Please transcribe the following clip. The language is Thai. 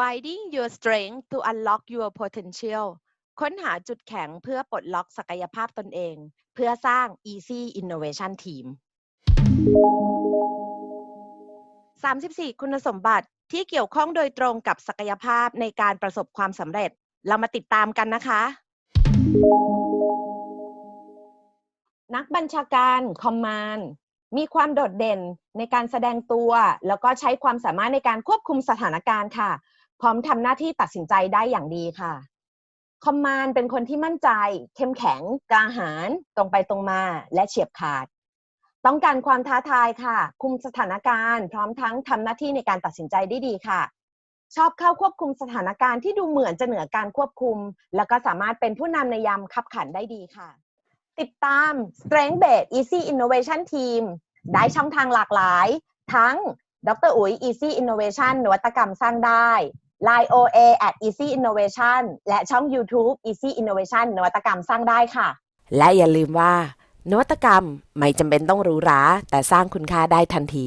Finding your strength to unlock your potential ค้นหาจุดแข็งเพื่อปลดล็อกศักยภาพตนเอง เพื่อสร้าง Easy Innovation Team 34 คุณสมบัติที่เกี่ยวข้องโดยตรงกับศักยภาพในการประสบความสำเร็จ เรามาติดตามกันนะคะ นักบัญชาการคอมมานด์มีความโดดเด่นในการแสดงตัว แล้วก็ใช้ความสามารถในการควบคุมสถานการณ์ค่ะ พร้อมทำหน้าที่ตัดสินใจได้อย่างดีค่ะ คอมมานเป็นคนที่มั่นใจ เข้มแข็ง กล้าหาญตรงไปตรงมา และเฉียบขาด ต้องการความท้าทายค่ะ คุมสถานการณ์ พร้อมทั้งทำหน้าที่ในการตัดสินใจได้ดีค่ะ ชอบเข้าควบคุมสถานการณ์ที่ดูเหมือนจะเหนือการควบคุม แล้วก็สามารถเป็นผู้นำในยามคับขันได้ดีค่ะ ติดตาม Strength Based Easy Innovation Team ได้ช่องทางหลากหลาย ทั้งดรอุ๋ย Easy Innovation นวัตกรรมสร้างได้ Line OA at Easy Innovation และช่อง YouTube Easy Innovation นวัตกรรมสร้างได้ค่ะ และอย่าลืมว่า นวัตกรรมไม่จำเป็นต้องหรูหราแต่สร้างคุณค่าได้ทันที